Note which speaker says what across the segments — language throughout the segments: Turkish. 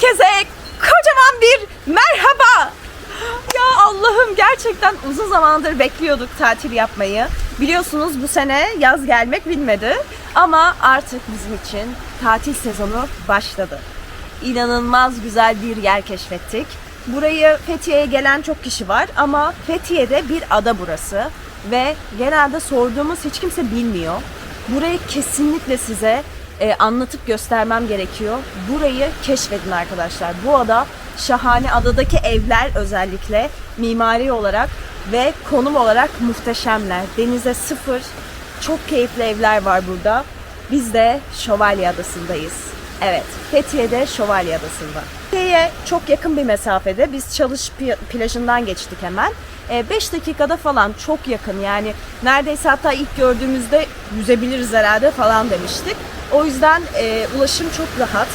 Speaker 1: Herkese kocaman bir merhaba. Ya Allah'ım gerçekten uzun zamandır bekliyorduk tatil yapmayı. Biliyorsunuz bu sene yaz gelmek bilmedi. Ama artık bizim için tatil sezonu başladı. İnanılmaz güzel bir yer keşfettik. Burayı Fethiye'ye gelen çok kişi var ama Fethiye'de bir ada burası. Ve genelde sorduğumuz hiç kimse bilmiyor. Burayı kesinlikle size e, anlatıp göstermem gerekiyor. Burayı keşfedin arkadaşlar. Bu ada şahane. Adadaki evler özellikle mimari olarak ve konum olarak muhteşemler. Denize sıfır. Çok keyifli evler var burada. Biz de Şövalye Adası'ndayız. Evet, Fethiye'de Şövalye Adası'nda. Fethiye'ye çok yakın bir mesafede. Biz Çalış plajından geçtik hemen. 5 dakikada falan çok yakın yani neredeyse hatta ilk gördüğümüzde yüzebiliriz herhalde falan demiştik. O yüzden e, ulaşım çok rahat.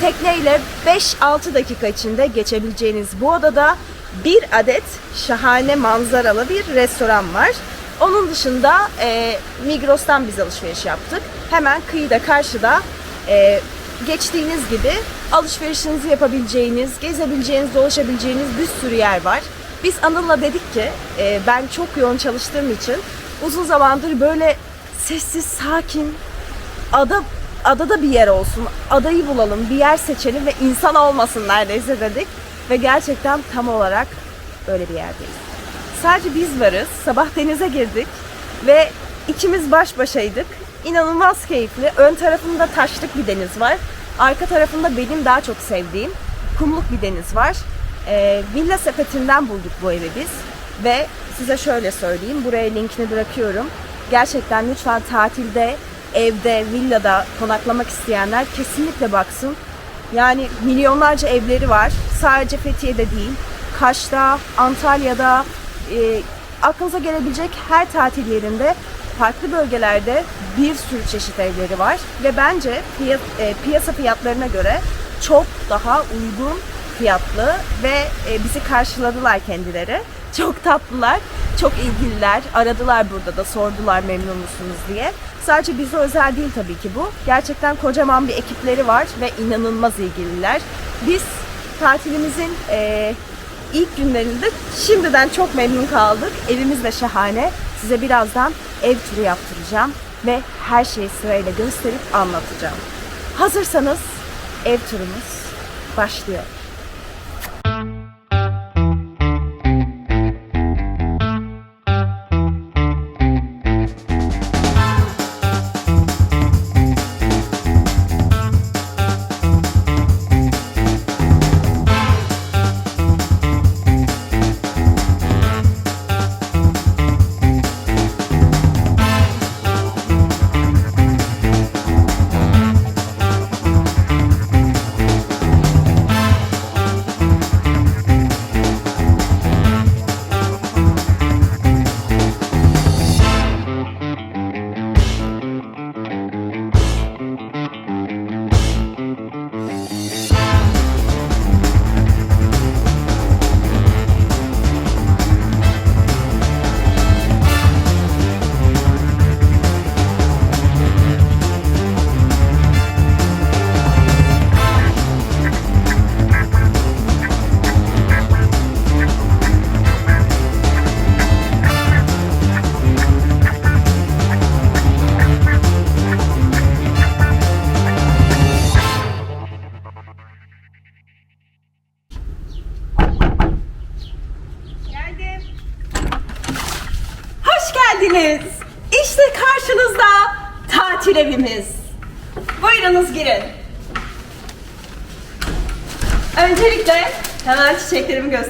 Speaker 1: Tekneyle 5-6 dakika içinde geçebileceğiniz bu adada bir adet şahane manzaralı bir restoran var. Onun dışında e, Migros'tan biz alışveriş yaptık. Hemen kıyıda karşıda e, geçtiğiniz gibi alışverişinizi yapabileceğiniz, gezebileceğiniz, dolaşabileceğiniz bir sürü yer var. Biz Anıl'la dedik ki e, ben çok yoğun çalıştığım için uzun zamandır böyle sessiz, sakin, ada adada bir yer olsun. Adayı bulalım, bir yer seçelim ve insan olmasın neredeyse dedik. Ve gerçekten tam olarak öyle bir yerdeyiz. Sadece biz varız. Sabah denize girdik ve ikimiz baş başaydık. İnanılmaz keyifli. Ön tarafında taşlık bir deniz var. Arka tarafında benim daha çok sevdiğim kumluk bir deniz var. Ee, Villa sepetinden bulduk bu evi biz. Ve size şöyle söyleyeyim. Buraya linkini bırakıyorum. Gerçekten lütfen tatilde, evde, villada konaklamak isteyenler kesinlikle baksın. Yani milyonlarca evleri var. Sadece Fethiye'de değil. Kaş'ta, Antalya'da, e, aklınıza gelebilecek her tatil yerinde farklı bölgelerde bir sürü çeşit evleri var ve bence fiya- e, piyasa fiyatlarına göre çok daha uygun fiyatlı ve e, bizi karşıladılar kendileri. Çok tatlılar, çok ilgililer. Aradılar burada da sordular memnun musunuz diye. Sadece bize özel değil tabii ki bu. Gerçekten kocaman bir ekipleri var ve inanılmaz ilgililer. Biz tatilimizin e, ilk günlerinde şimdiden çok memnun kaldık. Evimiz de şahane. Size birazdan ev turu yaptıracağım ve her şeyi sırayla gösterip anlatacağım. Hazırsanız ev turumuz başlıyor.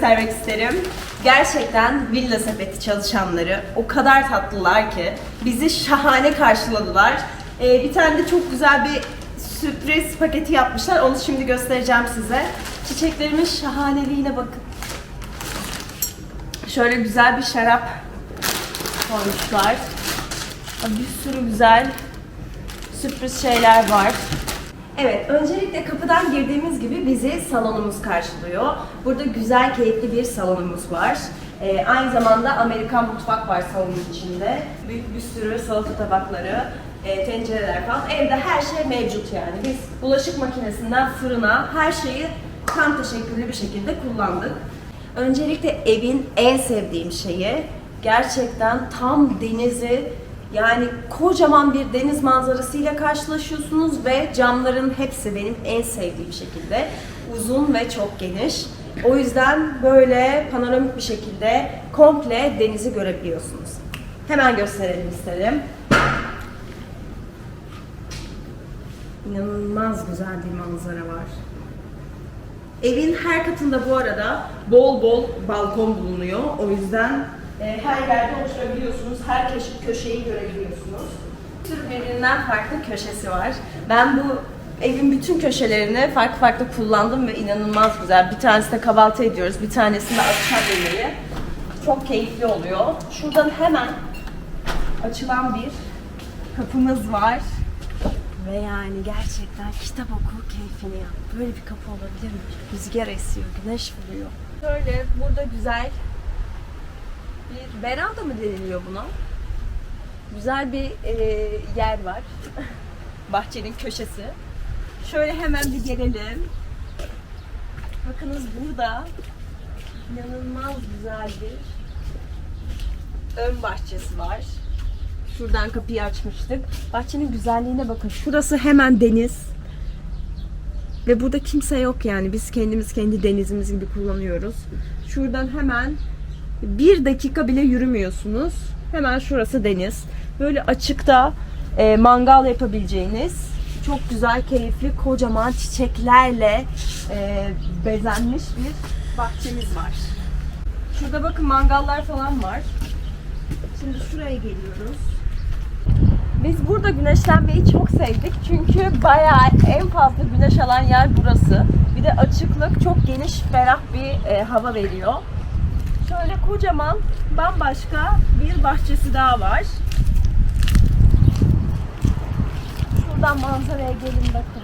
Speaker 1: Göstermek isterim. Gerçekten villa sepeti çalışanları o kadar tatlılar ki bizi şahane karşıladılar. Ee, bir tane de çok güzel bir sürpriz paketi yapmışlar. Onu şimdi göstereceğim size. Çiçeklerimin şahaneliğine bakın. Şöyle güzel bir şarap koymuşlar. Bir sürü güzel sürpriz şeyler var. Evet, öncelikle kapıdan girdiğimiz gibi bizi salonumuz karşılıyor. Burada güzel, keyifli bir salonumuz var. Ee, aynı zamanda Amerikan mutfak var salonun içinde. Büyük bir sürü salata tabakları, e, tencereler falan. Evde her şey mevcut yani. Biz bulaşık makinesinden fırına her şeyi tam teşekküllü bir şekilde kullandık. Öncelikle evin en sevdiğim şeyi gerçekten tam denizi yani kocaman bir deniz manzarasıyla karşılaşıyorsunuz ve camların hepsi benim en sevdiğim şekilde uzun ve çok geniş. O yüzden böyle panoramik bir şekilde komple denizi görebiliyorsunuz. Hemen gösterelim isterim. İnanılmaz güzel bir manzara var. Evin her katında bu arada bol bol balkon bulunuyor. O yüzden e, her yerde oturabiliyorsunuz. Her köşe, köşeyi görebiliyorsunuz. Sürü birbirinden farklı köşesi var. Ben bu evin bütün köşelerini farklı farklı kullandım ve inanılmaz güzel. Bir tanesinde kahvaltı ediyoruz, bir tanesinde akşam yemeği. Çok keyifli oluyor. Şuradan hemen açılan bir kapımız var. Ve yani gerçekten kitap oku keyfini yap. Böyle bir kapı olabilir mi? Rüzgar esiyor, güneş vuruyor. Şöyle burada güzel bir veranda mı deniliyor buna? Güzel bir e, yer var. Bahçenin köşesi. Şöyle hemen bir gelelim. Bakınız burada inanılmaz güzel bir ön bahçesi var. Şuradan kapıyı açmıştık. Bahçenin güzelliğine bakın. Şurası hemen deniz. Ve burada kimse yok yani. Biz kendimiz kendi denizimiz gibi kullanıyoruz. Şuradan hemen bir dakika bile yürümüyorsunuz. Hemen şurası deniz. Böyle açıkta e, mangal yapabileceğiniz çok güzel, keyifli, kocaman çiçeklerle e, bezenmiş bir bahçemiz var. Şurada bakın mangallar falan var. Şimdi şuraya geliyoruz. Biz burada güneşlenmeyi çok sevdik çünkü bayağı en fazla güneş alan yer burası. Bir de açıklık çok geniş, ferah bir e, hava veriyor. Şöyle kocaman, bambaşka bir bahçesi daha var. Şuradan manzaraya gelin bakın.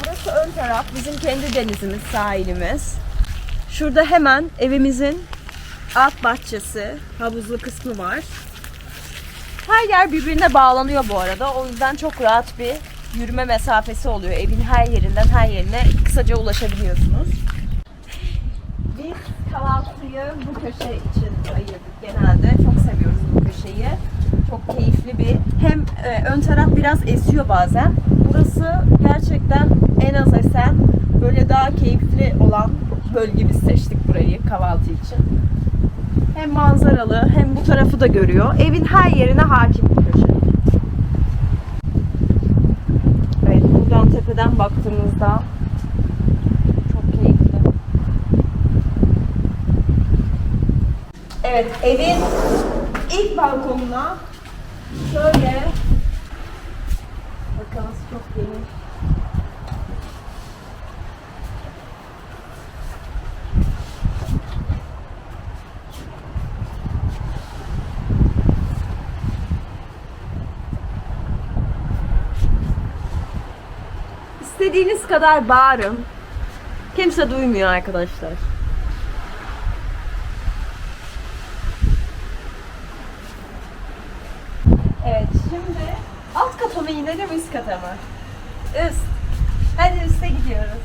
Speaker 1: Burası ön taraf, bizim kendi denizimiz, sahilimiz. Şurada hemen evimizin alt bahçesi, havuzlu kısmı var. Her yer birbirine bağlanıyor bu arada. O yüzden çok rahat bir yürüme mesafesi oluyor. Evin her yerinden her yerine kısaca ulaşabiliyorsunuz. Biz kahvaltıyı bu köşe için ayırdık genelde. Çok seviyoruz bu köşeyi. Çok keyifli bir hem e, ön taraf biraz esiyor bazen. Burası gerçekten en az esen böyle daha keyifli olan bölgemiz seçtik burayı kahvaltı için. Hem manzaralı hem bu tarafı da görüyor. Evin her yerine hakim bu köşe. Evet buradan tepeden baktığımızda çok keyifli. Evet evin ilk balkonuna şöyle bakalım çok geniş. İstediğiniz kadar bağırın. Kimse duymuyor arkadaşlar. Evet şimdi alt kata mı inelim üst kata mı? Üst. Hadi üste gidiyoruz.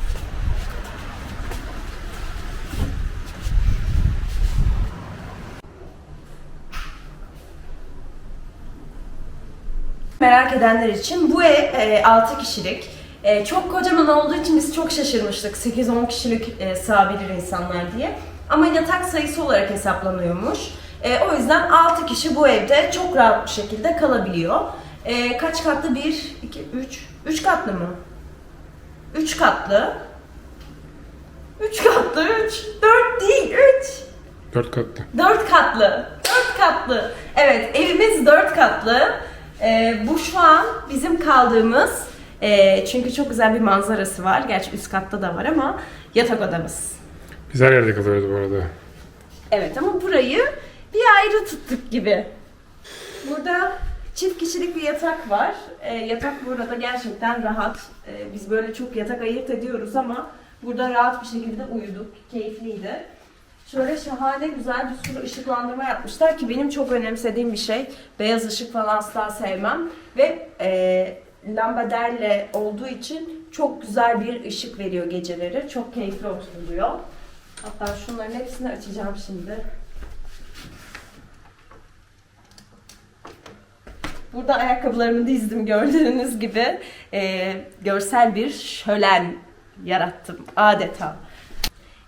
Speaker 1: Merak edenler için bu ev e, 6 kişilik. E, çok kocaman olduğu için biz çok şaşırmıştık 8-10 kişilik e, sığabilir insanlar diye. Ama yatak sayısı olarak hesaplanıyormuş. E, o yüzden 6 kişi bu evde çok rahat bir şekilde kalabiliyor. E, kaç katlı? 1, 2, 3. 3 katlı mı? 3 katlı. 3 katlı, 3. 4 değil, 3.
Speaker 2: Dört katlı.
Speaker 1: Dört katlı. Dört katlı. Evet evimiz dört katlı. Ee, bu şu an bizim kaldığımız e, çünkü çok güzel bir manzarası var. Gerçi üst katta da var ama yatak odamız.
Speaker 2: Her yerde kalıyoruz bu arada.
Speaker 1: Evet ama burayı bir ayrı tuttuk gibi. Burada çift kişilik bir yatak var. Ee, yatak burada gerçekten rahat. Ee, biz böyle çok yatak ayırt ediyoruz ama burada rahat bir şekilde uyuduk. Keyifliydi. Şöyle şahane güzel bir sürü ışıklandırma yapmışlar ki benim çok önemsediğim bir şey. Beyaz ışık falan asla sevmem. Ve e, lambaderle olduğu için çok güzel bir ışık veriyor geceleri. Çok keyifli oturuluyor. Hatta şunların hepsini açacağım şimdi. Burada ayakkabılarımı dizdim gördüğünüz gibi. Ee, görsel bir şölen yarattım adeta.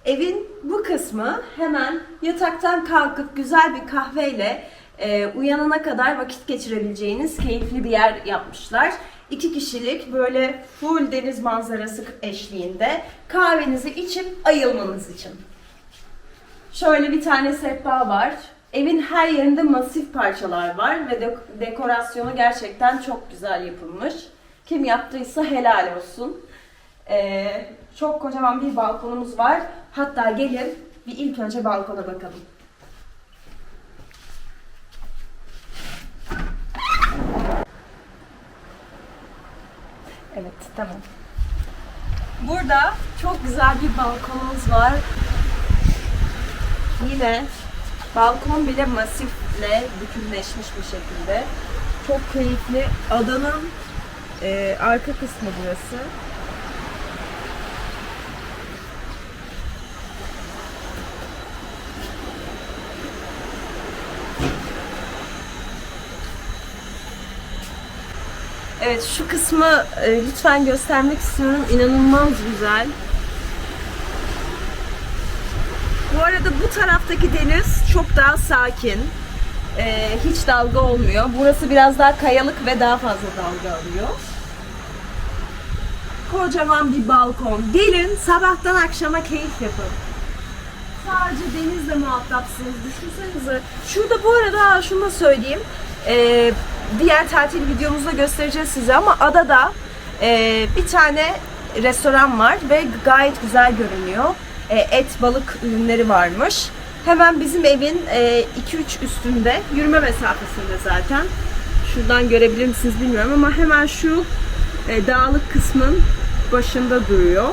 Speaker 1: Evin bu kısmı hemen yataktan kalkıp güzel bir kahveyle e, uyanana kadar vakit geçirebileceğiniz keyifli bir yer yapmışlar. İki kişilik böyle full deniz manzarası eşliğinde kahvenizi içip ayılmanız için. Şöyle bir tane sehpa var. Evin her yerinde masif parçalar var ve dek- dekorasyonu gerçekten çok güzel yapılmış. Kim yaptıysa helal olsun. Ee, çok kocaman bir balkonumuz var. Hatta gelin bir ilk önce balkona bakalım. Evet, tamam. Burada çok güzel bir balkonumuz var. Yine balkon bile masifle bütünleşmiş bir şekilde. Çok keyifli. Adanın e, arka kısmı burası. Evet şu kısmı e, lütfen göstermek istiyorum. İnanılmaz güzel. Bu arada bu taraftaki deniz çok daha sakin. Ee, hiç dalga olmuyor. Burası biraz daha kayalık ve daha fazla dalga alıyor. Kocaman bir balkon. Gelin sabahtan akşama keyif yapın. Sadece denizle muhatapsınız. Düşünsenize. Şurada bu arada şunu da söyleyeyim. Ee, diğer tatil videomuzda göstereceğiz size ama adada e, bir tane restoran var ve gayet güzel görünüyor. E, et, balık ürünleri varmış. Hemen bizim evin e, 2-3 üstünde, yürüme mesafesinde zaten. Şuradan görebilir misiniz bilmiyorum ama hemen şu e, dağlık kısmın başında duruyor.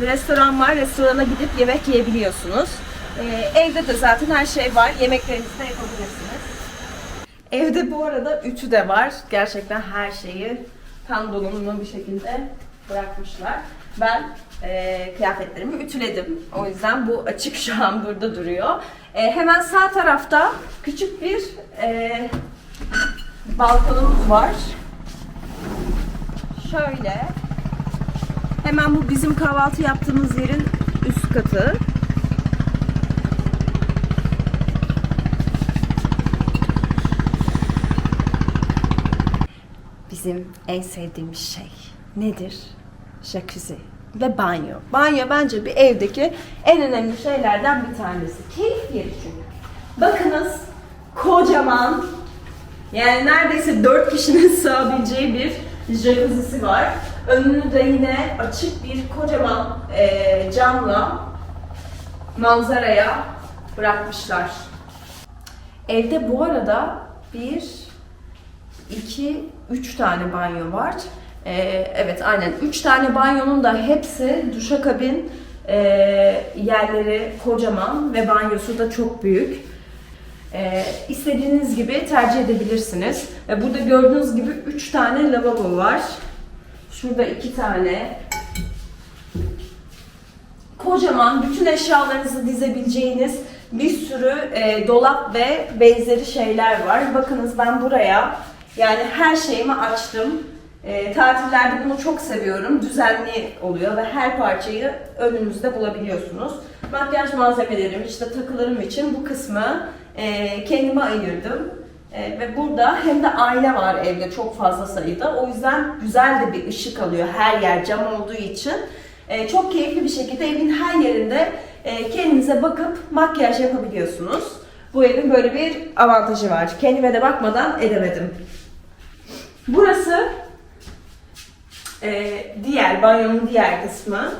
Speaker 1: Restoran var. Restorana gidip yemek yiyebiliyorsunuz. Ee, evde de zaten her şey var. Yemeklerinizi de yapabilirsiniz. Evde bu arada ütü de var. Gerçekten her şeyi tam donanımlı bir şekilde bırakmışlar. Ben e, kıyafetlerimi ütüledim. O yüzden bu açık şu an burada duruyor. E, hemen sağ tarafta küçük bir e, balkonumuz var. Şöyle. Hemen bu bizim kahvaltı yaptığımız yerin üst katı. Bizim en sevdiğimiz şey nedir? Jacuzzi ve banyo. Banyo bence bir evdeki en önemli şeylerden bir tanesi. Keyif yeri çünkü. Bakınız kocaman yani neredeyse 4 kişinin sığabileceği bir jacuzzi'si var. Önünü de yine açık bir kocaman eee, camla manzaraya bırakmışlar. Evde bu arada bir, iki, üç tane banyo var. Ee, evet aynen üç tane banyonun da hepsi duşakabin e, yerleri kocaman ve banyosu da çok büyük. Ee, istediğiniz gibi tercih edebilirsiniz. Ve burada gördüğünüz gibi üç tane lavabo var. Şurada iki tane. Kocaman bütün eşyalarınızı dizebileceğiniz bir sürü e, dolap ve benzeri şeyler var. Bakınız ben buraya yani her şeyimi açtım. E, tatillerde bunu çok seviyorum. Düzenli oluyor ve her parçayı önünüzde bulabiliyorsunuz. Makyaj malzemelerim, işte takılarım için bu kısmı e, kendime ayırdım. E, ve burada hem de ayna var evde çok fazla sayıda. O yüzden güzel de bir ışık alıyor her yer cam olduğu için. E, çok keyifli bir şekilde evin her yerinde e, kendinize bakıp makyaj yapabiliyorsunuz. Bu evin böyle bir avantajı var. Kendime de bakmadan edemedim. Burası e, diğer banyonun diğer kısmı.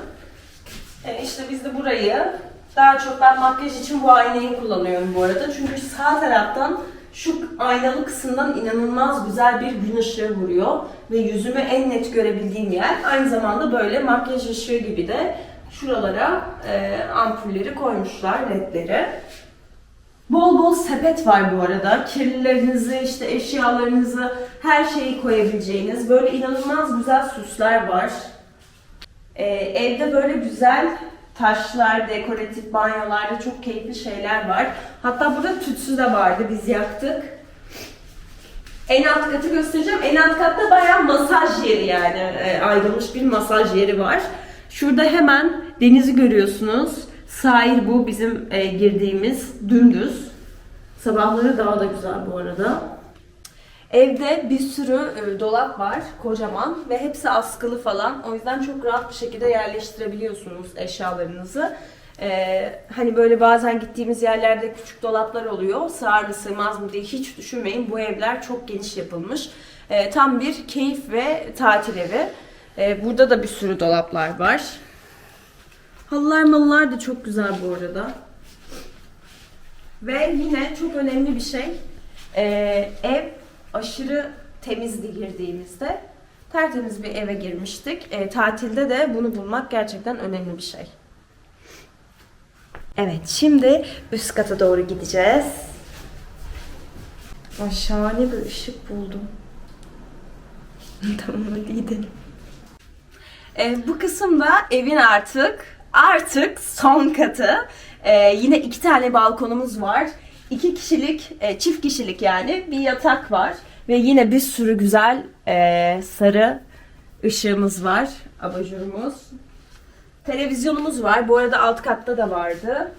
Speaker 1: E, işte biz de burayı daha çok ben makyaj için bu aynayı kullanıyorum bu arada. Çünkü sağ taraftan şu aynalı kısımdan inanılmaz güzel bir gün ışığı vuruyor. Ve yüzümü en net görebildiğim yer. Aynı zamanda böyle makyaj ışığı gibi de şuralara e, ampulleri koymuşlar, ledleri. Bol bol sepet var bu arada. Kirlilerinizi, işte eşyalarınızı, her şeyi koyabileceğiniz böyle inanılmaz güzel süsler var. Ee, evde böyle güzel taşlar, dekoratif banyolarda çok keyifli şeyler var. Hatta burada tütsü de vardı, biz yaktık. En alt katı göstereceğim. En alt katta bayağı masaj yeri yani. E, ayrılmış bir masaj yeri var. Şurada hemen denizi görüyorsunuz. Sahil bu bizim e, girdiğimiz dümdüz. Sabahları daha da güzel bu arada. Evde bir sürü e, dolap var kocaman ve hepsi askılı falan. O yüzden çok rahat bir şekilde yerleştirebiliyorsunuz eşyalarınızı. Ee, hani böyle bazen gittiğimiz yerlerde küçük dolaplar oluyor. Sığar mı sığmaz mı diye hiç düşünmeyin. Bu evler çok geniş yapılmış. Ee, tam bir keyif ve tatil evi. Ee, burada da bir sürü dolaplar var. Halılar malılar da çok güzel bu arada. Ve yine çok önemli bir şey. Ee, ev aşırı temizdi girdiğimizde. Tertemiz bir eve girmiştik. Ee, tatilde de bunu bulmak gerçekten önemli bir şey. Evet, şimdi üst kata doğru gideceğiz. Ay, şahane bir ışık buldum. tamam hadi gidelim. Ee, bu kısımda evin artık artık son katı. Ee, yine iki tane balkonumuz var. İki kişilik, e, çift kişilik yani bir yatak var. Ve yine bir sürü güzel e, sarı ışığımız var. Abajurumuz. Televizyonumuz var. Bu arada alt katta da vardı.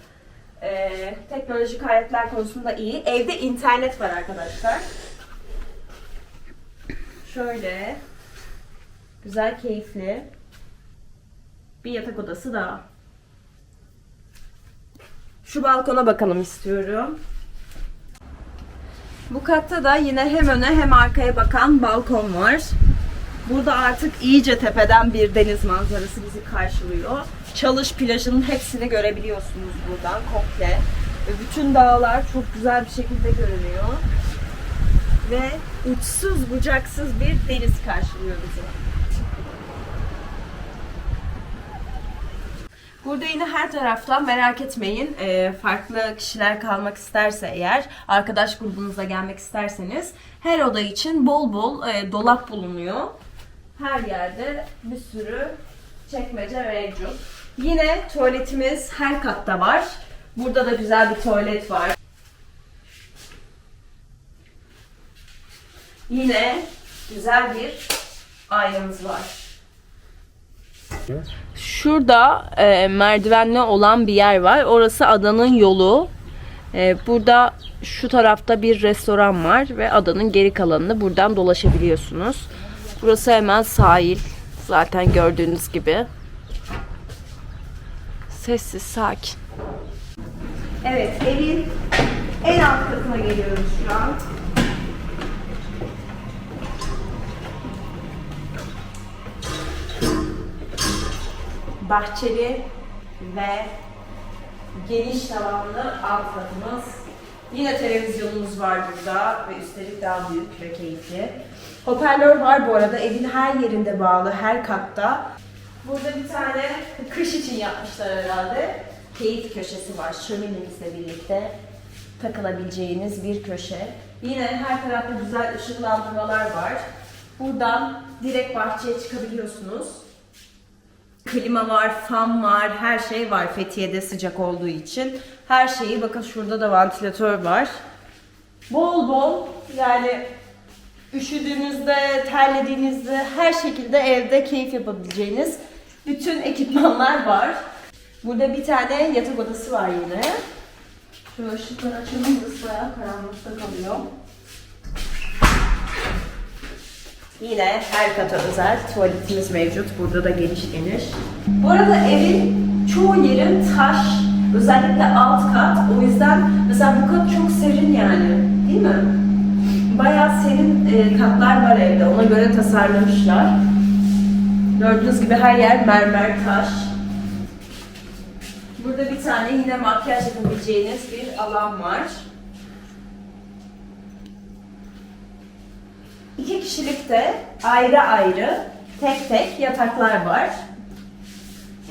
Speaker 1: Ee, teknolojik aletler konusunda iyi. Evde internet var arkadaşlar. Şöyle. Güzel, keyifli. Bir yatak odası daha. Şu balkona bakalım istiyorum. Bu katta da yine hem öne hem arkaya bakan balkon var. Burada artık iyice tepeden bir deniz manzarası bizi karşılıyor. Çalış plajının hepsini görebiliyorsunuz buradan komple. Bütün dağlar çok güzel bir şekilde görünüyor. Ve uçsuz bucaksız bir deniz karşılıyor bizi. Burada yine her taraftan merak etmeyin. Ee, farklı kişiler kalmak isterse eğer, arkadaş grubunuzla gelmek isterseniz her oda için bol bol e, dolap bulunuyor. Her yerde bir sürü çekmece mevcut. Yine tuvaletimiz her katta var. Burada da güzel bir tuvalet var. Yine güzel bir aynamız var. Şurada e, merdivenli olan bir yer var. Orası adanın yolu. E, burada şu tarafta bir restoran var ve adanın geri kalanını buradan dolaşabiliyorsunuz. Burası hemen sahil. Zaten gördüğünüz gibi. Sessiz, sakin. Evet, evin en alt katına geliyoruz şu an. Bahçeli ve geniş tavanlı alt katımız. Yine televizyonumuz var burada ve üstelik daha büyük ve keyifli. Hoparlör var bu arada evin her yerinde bağlı, her katta. Burada bir tane kış için yapmışlar herhalde. Keyif köşesi var şöminemizle birlikte takılabileceğiniz bir köşe. Yine her tarafta güzel ışıklandırmalar var. Buradan direkt bahçeye çıkabiliyorsunuz. Klima var, fan var, her şey var Fethiye'de sıcak olduğu için. Her şeyi, bakın şurada da vantilatör var. Bol bol yani üşüdüğünüzde, terlediğinizde her şekilde evde keyif yapabileceğiniz bütün ekipmanlar var. Burada bir tane yatak odası var yine. Şöyle ışıkları açalım, bayağı karanlıkta kalıyor. Yine her kata özel tuvaletimiz mevcut. Burada da geniş geniş. Bu arada evin çoğu yerin taş. Özellikle alt kat. O yüzden mesela bu kat çok serin yani. Değil mi? Bayağı serin e, katlar var evde. Ona göre tasarlamışlar. Gördüğünüz gibi her yer mermer taş. Burada bir tane yine makyaj yapabileceğiniz bir alan var. İki kişilikte ayrı ayrı tek tek yataklar var.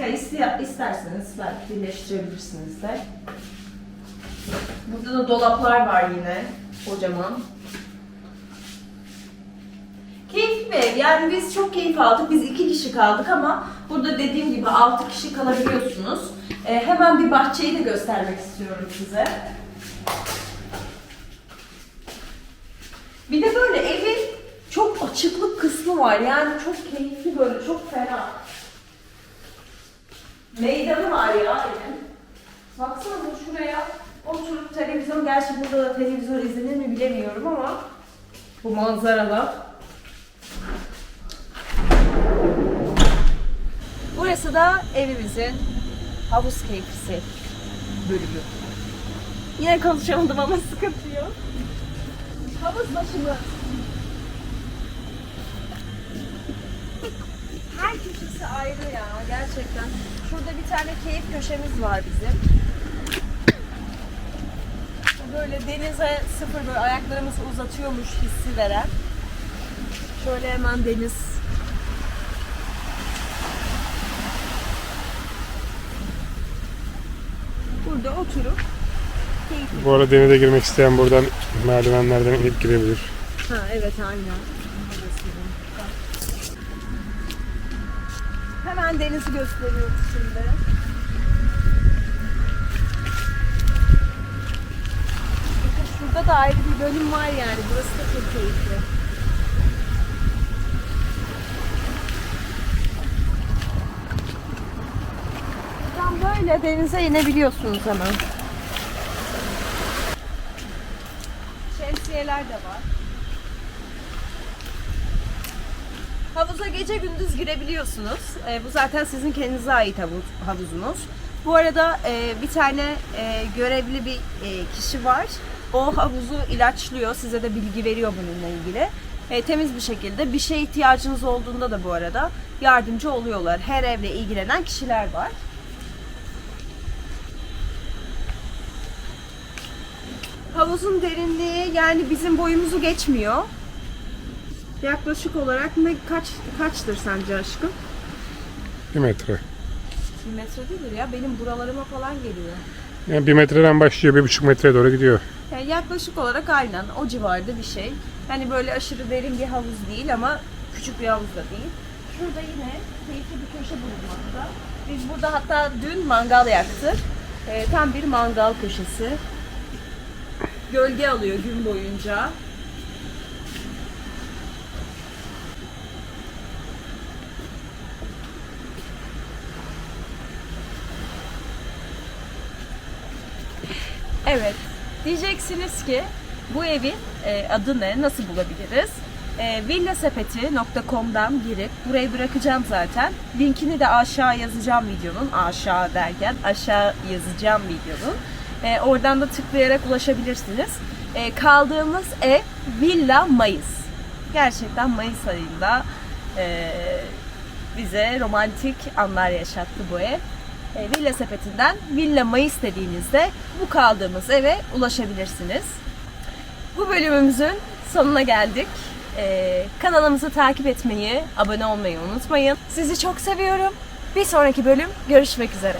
Speaker 1: Ya iste- isterseniz birleştirebilirsiniz de. Burada da dolaplar var yine. Kocaman. Keyifli bir ev. Yani biz çok keyif aldık. Biz iki kişi kaldık ama burada dediğim gibi altı kişi kalabiliyorsunuz. Ee, hemen bir bahçeyi de göstermek istiyorum size. Bir de böyle çok açıklık kısmı var. Yani çok keyifli böyle, çok ferah. Meydanı var ya evin. Baksana şuraya oturup televizyon, gerçi burada da televizyon izlenir mi bilemiyorum ama bu manzarada. Burası da evimizin havuz keyfisi bölümü. Yine konuşamadım ama sıkıntı yok. Havuz başımız. Köşesi ayrı ya gerçekten. Şurada bir tane keyif köşemiz var bizim. Böyle denize sıfır böyle ayaklarımızı uzatıyormuş hissi veren. Şöyle hemen deniz. Burada oturup keyif
Speaker 2: Bu arada denize girmek isteyen buradan merdivenlerden inip girebilir.
Speaker 1: Ha evet aynen. Hemen denizi gösteriyoruz şimdi. Bakın şurada da ayrı bir bölüm var yani. Burası da çok keyifli. Buradan böyle denize inebiliyorsunuz hemen. Şemsiyeler de var. Havuza gece gündüz girebiliyorsunuz. Ee, bu zaten sizin kendinize ait havuz, havuzunuz. Bu arada e, bir tane e, görevli bir e, kişi var. O havuzu ilaçlıyor. Size de bilgi veriyor bununla ilgili. E, temiz bir şekilde. Bir şeye ihtiyacınız olduğunda da bu arada yardımcı oluyorlar. Her evle ilgilenen kişiler var. Havuzun derinliği yani bizim boyumuzu geçmiyor. Yaklaşık olarak ne kaç kaçtır sence aşkım?
Speaker 2: Bir metre.
Speaker 1: Bir metre değildir ya. Benim buralarıma falan geliyor.
Speaker 2: Yani bir metreden başlıyor, bir buçuk metreye doğru gidiyor.
Speaker 1: Yani yaklaşık olarak aynen o civarda bir şey. Yani böyle aşırı derin bir havuz değil ama küçük bir havuz da değil. Şurada yine keyifli bir köşe bulunmakta. Biz burada hatta dün mangal yaktık. Ee, tam bir mangal köşesi. Gölge alıyor gün boyunca. Evet. Diyeceksiniz ki bu evin e, adı ne? Nasıl bulabiliriz? E, villasepeti.com'dan girip burayı bırakacağım zaten. Linkini de aşağı yazacağım videonun. Aşağı derken aşağı yazacağım videonun. E, oradan da tıklayarak ulaşabilirsiniz. E, kaldığımız ev Villa Mayıs. Gerçekten Mayıs ayında e, bize romantik anlar yaşattı bu ev. E, Villa sepetinden Villa Mayıs dediğinizde bu kaldığımız eve ulaşabilirsiniz. Bu bölümümüzün sonuna geldik. E, kanalımızı takip etmeyi, abone olmayı unutmayın. Sizi çok seviyorum. Bir sonraki bölüm görüşmek üzere.